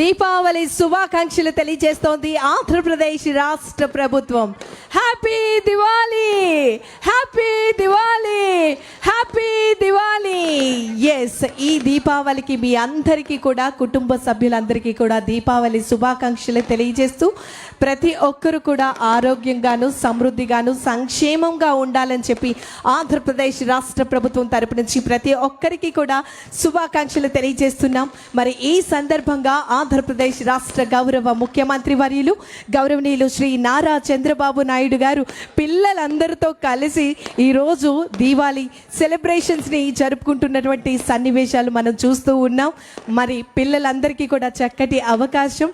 దీపావళి శుభాకాంక్షలు తెలియజేస్తోంది ఆంధ్రప్రదేశ్ రాష్ట్ర ప్రభుత్వం. Happy Diwali happy Diwali happy Diwali yes ఈ దీపావళికి మీ అందరికీ కూడా కుటుంబ సభ్యులందరికీ కూడా దీపావళి శుభాకాంక్షలు తెలియజేస్తూ ప్రతి ఒక్కరు కూడా ఆరోగ్యంగాను సమృద్ధిగాను సంక్షేమంగా ఉండాలని చెప్పి ఆంధ్రప్రదేశ్ రాష్ట్ర ప్రభుత్వం తరపు నుంచి ప్రతి ఒక్కరికి కూడా శుభాకాంక్షలు తెలియజేస్తున్నాం. మరి ఈ సందర్భంగా ఆంధ్రప్రదేశ్ రాష్ట్ర గౌరవ ముఖ్యమంత్రి వర్యులు గౌరవనీయులు శ్రీ నారా చంద్రబాబు నాయుడు గారు పిల్లలందరితో కలిసి ఈరోజు దీవాళీ సెలబ్రేషన్స్ని జరుపుకుంటున్నటువంటి సన్నివేశాలు మనం చూస్తూ ఉన్నాం. మరి పిల్లలందరికీ కూడా చక్కటి అవకాశం.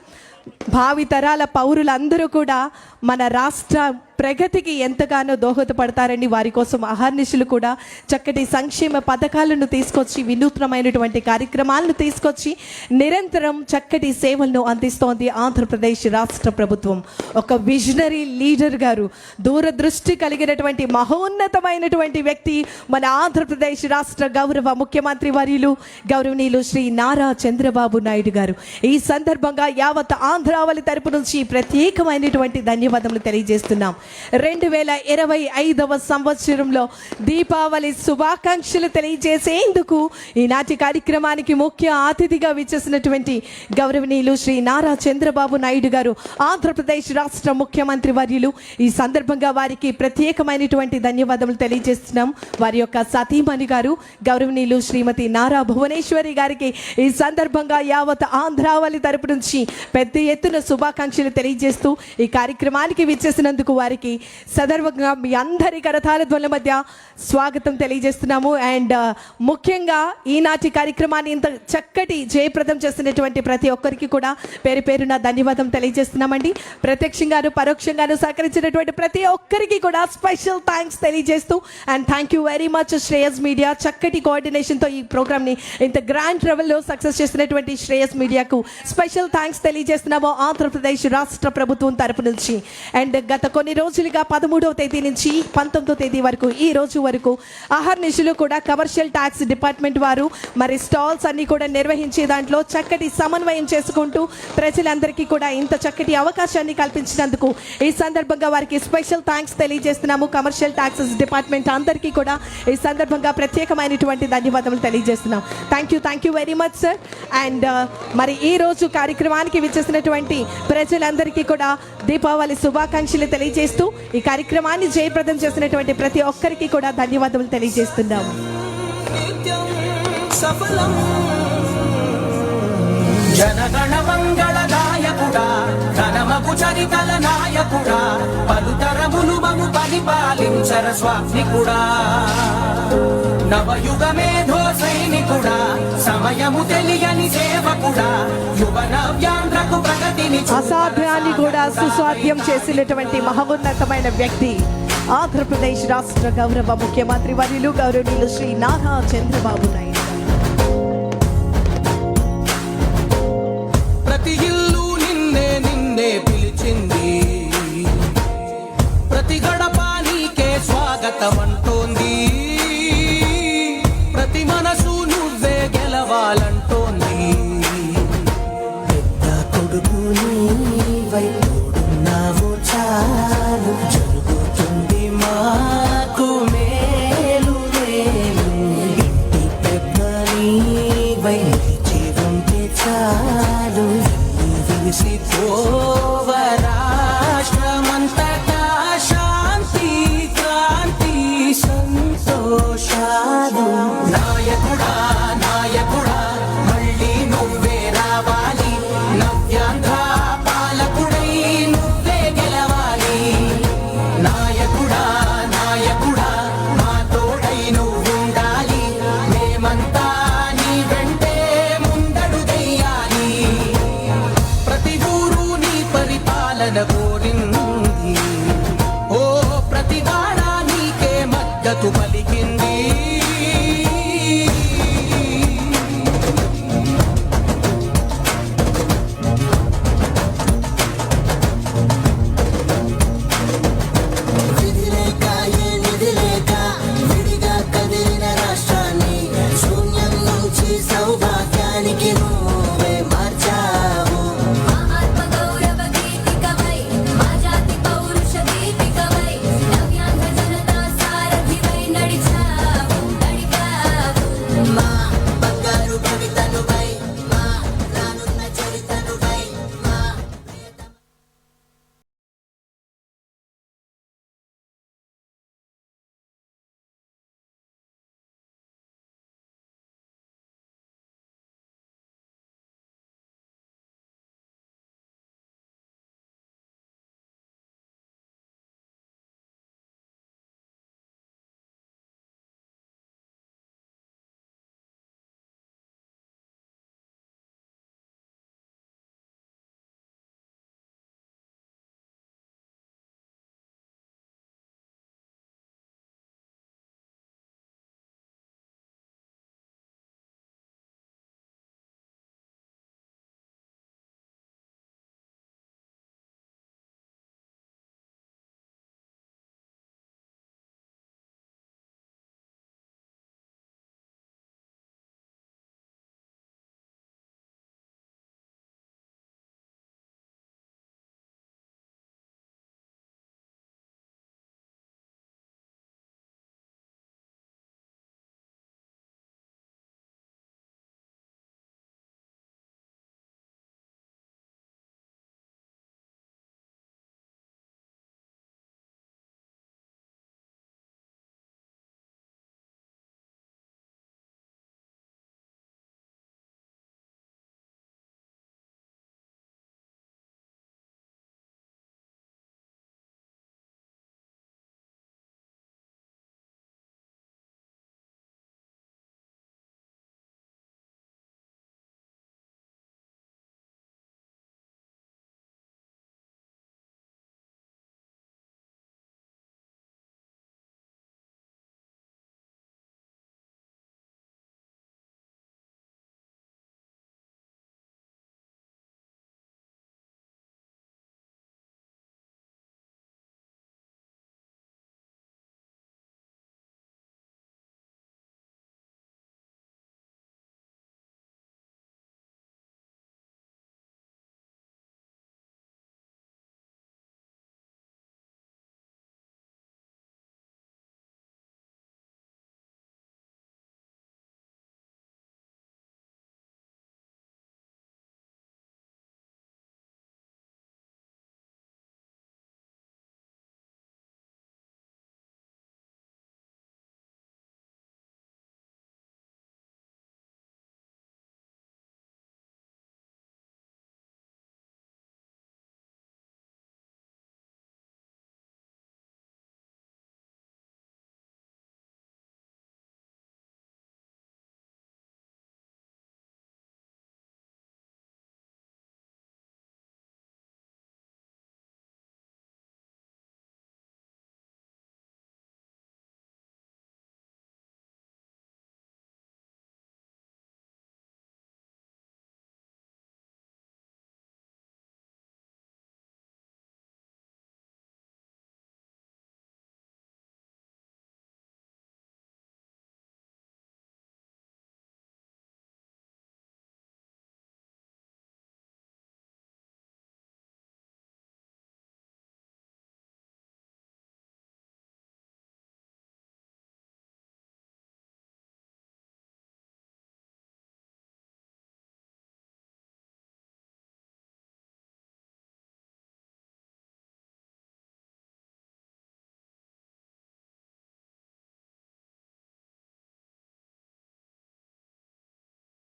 భావితరాల పౌరులందరూ కూడా మన రాష్ట్ర ప్రగతికి ఎంతగానో దోహదపడతారని వారి కోసం అహర్నిశులు కూడా చక్కటి సంక్షేమ పథకాలను తీసుకొచ్చి వినూత్నమైనటువంటి కార్యక్రమాలను తీసుకొచ్చి నిరంతరం చక్కటి సేవలను అందిస్తోంది ఆంధ్రప్రదేశ్ రాష్ట్ర ప్రభుత్వం. ఒక విజనరీ లీడర్ గారు దూరదృష్టి కలిగినటువంటి మహోన్నతమైనటువంటి వ్యక్తి మన ఆంధ్రప్రదేశ్ రాష్ట్ర గౌరవ ముఖ్యమంత్రి వర్యులు గౌరవనీయులు శ్రీ నారా చంద్రబాబు నాయుడు గారు. ఈ సందర్భంగా యావత్ ఆంధ్రావళి తరపు నుంచి ప్రత్యేకమైనటువంటి ధన్యవాదములు తెలియజేస్తున్నాం. రెండు వేల ఇరవై ఐదవ సంవత్సరంలో దీపావళి శుభాకాంక్షలు తెలియజేసేందుకు ఈనాటి కార్యక్రమానికి ముఖ్య అతిథిగా విచ్చేసినటువంటి గౌరవనీయులు శ్రీ నారా చంద్రబాబు నాయుడు గారు ఆంధ్రప్రదేశ్ రాష్ట్ర ముఖ్యమంత్రి వర్యులు. ఈ సందర్భంగా వారికి ప్రత్యేకమైనటువంటి ధన్యవాదములు తెలియజేస్తున్నాం. వారి యొక్క సతీమణి గారు గౌరవనీయులు శ్రీమతి నారా భువనేశ్వరి గారికి ఈ సందర్భంగా యావత్ ఆంధ్రావళి తరపు నుంచి పెద్ద ఎత్తున శుభాకాంక్షలు తెలియజేస్తూ ఈ కార్యక్రమానికి విచ్చేసినందుకు వారికి సదర్వంగా మీ అందరి కరతాల ధ్వనుల మధ్య స్వాగతం తెలియజేస్తున్నాము. అండ్ uh, ముఖ్యంగా ఈనాటి కార్యక్రమాన్ని ఇంత చక్కటి జయప్రదం చేస్తున్నటువంటి ప్రతి ఒక్కరికి కూడా పేరు పేరున ధన్యవాదం తెలియజేస్తున్నామండి. ప్రత్యక్షంగాను పరోక్షంగాను సహకరించినటువంటి ప్రతి ఒక్కరికి కూడా స్పెషల్ థ్యాంక్స్ తెలియజేస్తూ and thank you very much Shreyas media. చక్కటి కోఆర్డినేషన్తో ఈ ప్రోగ్రామ్ని ఇంత గ్రాండ్ లెవెల్లో సక్సెస్ చేసినటువంటి శ్రేయస్ మీడియాకు స్పెషల్ థ్యాంక్స్ తెలియజేస్తున్నాము. ఆంధ్రప్రదేశ్ రాష్ట్ర ప్రభుత్వం తరపు నుంచి. అండ్ గత కొన్ని రోజులు రోజులుగా పదమూడవ తేదీ నుంచి పంతొమ్మిదో తేదీ వరకు ఈ రోజు వరకు అహర్నిశలు కూడా కమర్షియల్ ట్యాక్స్ డిపార్ట్మెంట్ వారు మరి స్టాల్స్ అన్ని కూడా నిర్వహించే దాంట్లో చక్కటి సమన్వయం చేసుకుంటూ ప్రజలందరికీ కూడా ఇంత చక్కటి అవకాశాన్ని కల్పించినందుకు ఈ సందర్భంగా వారికి స్పెషల్ థ్యాంక్స్ తెలియజేస్తున్నాము. కమర్షియల్ ట్యాక్సెస్ డిపార్ట్మెంట్ అందరికీ కూడా ఈ సందర్భంగా ప్రత్యేకమైనటువంటి ధన్యవాదాలు తెలియజేస్తున్నాం. Thank you thank you very much sir and మరి ఈ రోజు కార్యక్రమానికి విచ్చేసినటువంటి ప్రజలందరికీ కూడా దీపావళి శుభాకాంక్షలు తెలియజేస్తూ ఈ కార్యక్రమాన్ని జయప్రదం చేసినటువంటి ప్రతి ఒక్కరికి కూడా ధన్యవాదాలు తెలియజేస్తున్నాము. నిత్యం జనగణ మంగళ నాయకుడా ఘనమగు చరితల నాయకుడా పలుతరములు మము పరిపాలించర స్వామికుడా. నవయుగ మేధో సైనికుడా సమయము తెలియని సేవకుడా యువ నవ్యాంధ్రకు ప్రగతిని అసాధ్యాన్ని కూడా సుస్వాధ్యం చేసినటువంటి మహోన్నతమైన వ్యక్తి ఆంధ్రప్రదేశ్ రాష్ట్ర గౌరవ ముఖ్యమంత్రి వర్యులు గౌరవనీయులు శ్రీ నారా చంద్రబాబు నాయుడు. ప్రతి ఇల్లు నిన్నే నిన్నే పిలిచింది ప్రతి గడప కావాలంటోంది. పెద్ద కొడుకు నీవై తోడున్నావు చాలు. జరుగుతుంది మాకు మేలు మేలు. ఇంటి పెద్ద నీవై నిలిచి చాలు. విసి tu.